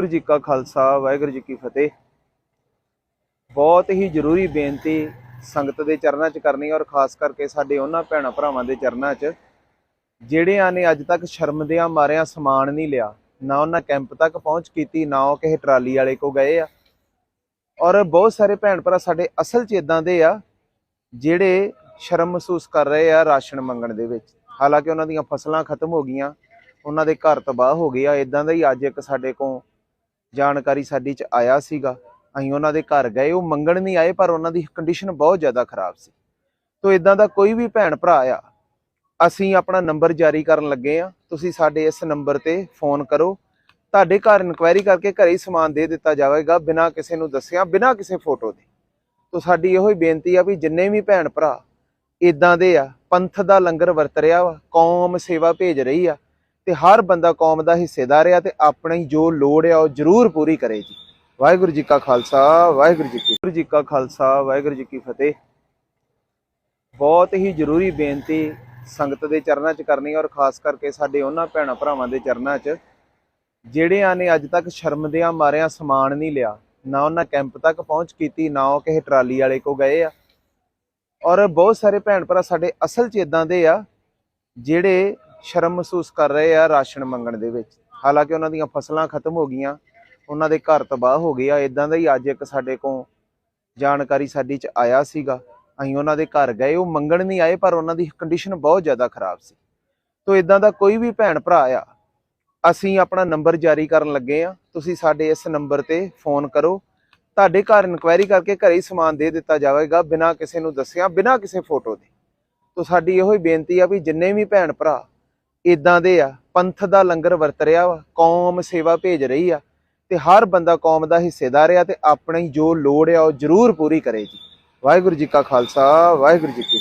ਵਾਹਿਗੁਰੂ ਜੀ ਕਾ ਖਾਲਸਾ, ਵਾਹਿਗੁਰੂ ਜੀ ਕੀ ਫਤਿਹ। ਬਹੁਤ ਹੀ ਜ਼ਰੂਰੀ ਬੇਨਤੀ ਸੰਗਤ ਦੇ ਚਰਨਾਂ 'ਚ ਕਰਨੀ ਔਰ ਖਾਸ ਕਰਕੇ ਸਾਡੇ ਉਹਨਾਂ ਭੈਣਾਂ ਭਰਾਵਾਂ ਦੇ ਚਰਨਾਂ 'ਚ, ਜਿਹੜਿਆਂ ਨੇ ਅੱਜ ਤੱਕ ਸ਼ਰਮਦਿਆਂ ਮਾਰਿਆਂ ਸਮਾਨ ਨਹੀਂ ਲਿਆ, ਨਾ ਉਹਨਾਂ ਕੈਂਪ ਤੱਕ ਪਹੁੰਚ ਕੀਤੀ, ਨਾ ਉਹ ਕਿਸੇ ਟਰਾਲੀ ਵਾਲੇ ਕੋ ਗਏ ਆ। ਔਰ ਬਹੁਤ ਸਾਰੇ ਭੈਣ ਭਰਾ ਸਾਡੇ ਅਸਲ 'ਚ ਇਦਾਂ ਦੇ ਆ, ਜਿਹੜੇ ਸ਼ਰਮ ਮਹਿਸੂਸ ਕਰ ਰਹੇ ਆ ਰਾਸ਼ਨ ਮੰਗਣ ਦੇ ਵਿੱਚ। ਹਾਲਾਂਕਿ ਉਹਨਾਂ ਦੀਆਂ ਫਸਲਾਂ ਖਤਮ ਹੋ ਗਈਆਂ, ਉਹਨਾਂ ਦੇ ਘਰ ਤਬਾਹ ਹੋ ਗਏ ਆ ਇਦਾਂ ਦਾ ਹੀ ਅੱਜ ਇੱਕ ਸਾਡੇ ਕੋਲ ਜਾਣਕਾਰੀ ਸਾਡੀ ਚ ਆਇਆ ਸੀਗਾ। ਅਸੀਂ ਉਹਨਾਂ ਦੇ ਘਰ ਗਏ, ਉਹ ਮੰਗਣ ਨਹੀਂ ਆਏ, ਪਰ ਉਹਨਾਂ ਦੀ ਕੰਡੀਸ਼ਨ ਬਹੁਤ ਜ਼ਿਆਦਾ ਖਰਾਬ ਸੀ। ਤੋਂ ਇਦਾਂ ਦਾ ਕੋਈ ਵੀ ਭੈਣ ਭਰਾ ਆ, ਅਸੀਂ ਆਪਣਾ ਨੰਬਰ ਜਾਰੀ ਕਰਨ ਲੱਗੇ ਆ। ਤੁਸੀਂ ਸਾਡੇ ਇਸ ਨੰਬਰ ਤੇ ਫੋਨ ਕਰੋ। ਤੁਹਾਡੇ ਘਰ ਇਨਕੁਆਇਰੀ ਕਰਕੇ ਘਰੇ ਹੀ ਸਮਾਨ ਦੇ ਦਿੱਤਾ ਜਾਵੇਗਾ, ਬਿਨਾਂ ਕਿਸੇ ਨੂੰ ਦੱਸਿਆ, ਬਿਨਾਂ ਕਿਸੇ ਫੋਟੋ ਦੇ। ਤੋਂ ਸਾਡੀ ਇਹੋ ਹੀ ਬੇਨਤੀ ਆ ਵੀ ਜਿੰਨੇ ਵੀ ਭੈਣ ਭਰਾ ਇਦਾਂ ਦੇ ਆ, ਪੰਥ ਦਾ ਲੰਗਰ ਵਰਤ ਰਿਹਾ ਵਾ, ਕੌਮ ਸੇਵਾ ਭੇਜ ਰਹੀ ਆ ਤੇ ਹਰ ਬੰਦਾ ਕੌਮ ਦਾ ਹਿੱਸੇਦਾਰ ਆ ਤੇ ਆਪਣੀ ਜੋ ਲੋੜ ਆ ਉਹ ਜ਼ਰੂਰ ਪੂਰੀ ਕਰੇ ਜੀ। ਵਾਹਿਗੁਰੂ ਜੀ ਕਾ ਖਾਲਸਾ, ਵਾਹਿਗੁਰੂ ਜੀ ਕੀ ਵਾਹਿਗੁਰੂ ਜੀ ਕਾ ਖਾਲਸਾ, ਵਾਹਿਗੁਰੂ ਜੀ ਕੀ ਫਤਿਹ। ਬਹੁਤ ਹੀ ਜ਼ਰੂਰੀ ਬੇਨਤੀ ਸੰਗਤ ਦੇ ਚਰਨਾਂ 'ਚ ਕਰਨੀ ਔਰ ਖਾਸ ਕਰਕੇ ਸਾਡੇ ਉਹਨਾਂ ਭੈਣਾਂ ਭਰਾਵਾਂ ਦੇ ਚਰਨਾਂ 'ਚ, ਜਿਹੜਿਆਂ ਨੇ ਅੱਜ ਤੱਕ ਸ਼ਰਮਦਿਆਂ ਮਾਰਿਆਂ ਸਮਾਨ ਨਹੀਂ ਲਿਆ, ਨਾ ਉਹਨਾਂ ਕੈਂਪ ਤੱਕ ਪਹੁੰਚ ਕੀਤੀ, ਨਾ ਉਹ ਕਿਸੇ ਟਰਾਲੀ ਵਾਲੇ ਕੋ ਗਏ ਆ। ਔਰ ਬਹੁਤ ਸਾਰੇ ਭੈਣ ਭਰਾ ਸਾਡੇ ਅਸਲ 'ਚ ਇਦਾਂ ਦੇ ਆ, ਜਿਹੜੇ ਸ਼ਰਮ ਮਹਿਸੂਸ ਕਰ ਰਹੇ ਆ ਰਾਸ਼ਨ ਮੰਗਣ ਦੇ ਵਿੱਚ। ਹਾਲਾਂਕਿ ਉਹਨਾਂ ਦੀਆਂ ਫਸਲਾਂ ਖਤਮ ਹੋ ਗਈਆਂ, ਉਹਨਾਂ ਦੇ ਘਰ ਤਬਾਹ ਹੋ ਗਏ ਆ। ਇਦਾਂ ਦਾ ਹੀ ਅੱਜ ਇੱਕ ਸਾਡੇ ਕੋਲ ਜਾਣਕਾਰੀ ਸਾਡੀ ਚ ਆਇਆ ਸੀਗਾ। ਅਸੀਂ ਉਹਨਾਂ ਦੇ ਘਰ ਗਏ, ਉਹ ਮੰਗਣ ਨਹੀਂ ਆਏ, ਪਰ ਉਹਨਾਂ ਦੀ ਕੰਡੀਸ਼ਨ ਬਹੁਤ ਜ਼ਿਆਦਾ ਖਰਾਬ ਸੀ। ਤੋਂ ਇਦਾਂ ਦਾ ਕੋਈ ਵੀ ਭੈਣ ਭਰਾ ਆ, ਅਸੀਂ ਆਪਣਾ ਨੰਬਰ ਜਾਰੀ ਕਰਨ ਲੱਗੇ ਆ। ਤੁਸੀਂ ਸਾਡੇ ਇਸ ਨੰਬਰ ਤੇ ਫੋਨ ਕਰੋ। ਤੁਹਾਡੇ ਘਰ ਇਨਕੁਆਇਰੀ ਕਰਕੇ ਘਰੇ ਹੀ ਸਮਾਨ ਦੇ ਦਿੱਤਾ ਜਾਵੇਗਾ, ਬਿਨਾਂ ਕਿਸੇ ਨੂੰ ਦੱਸਿਆ, ਬਿਨਾਂ ਕਿਸੇ ਫੋਟੋ ਦੇ। ਤੋਂ ਸਾਡੀ ਇਹੋ ਹੀ ਬੇਨਤੀ ਆ ਵੀ ਜਿੰਨੇ ਵੀ ਭੈਣ ਭਰਾ ਇਦਾਂ ਦੇ ਆ, ਪੰਥ ਦਾ ਲੰਗਰ ਵਰਤ ਰਿਹਾ ਵਾ, ਕੌਮ ਸੇਵਾ ਭੇਜ ਰਹੀ ਆ, ਤੇ ਹਰ ਬੰਦਾ ਕੌਮ ਦਾ ਹਿੱਸੇਦਾਰ ਆ ਤੇ ਆਪਣੀ ਜੋ ਲੋੜ ਆ ਉਹ ਜ਼ਰੂਰ ਪੂਰੀ ਕਰੇ ਜੀ। ਵਾਹਿਗੁਰੂ ਜੀ ਕਾ ਖਾਲਸਾ, ਵਾਹਿਗੁਰੂ ਜੀ ਕੀ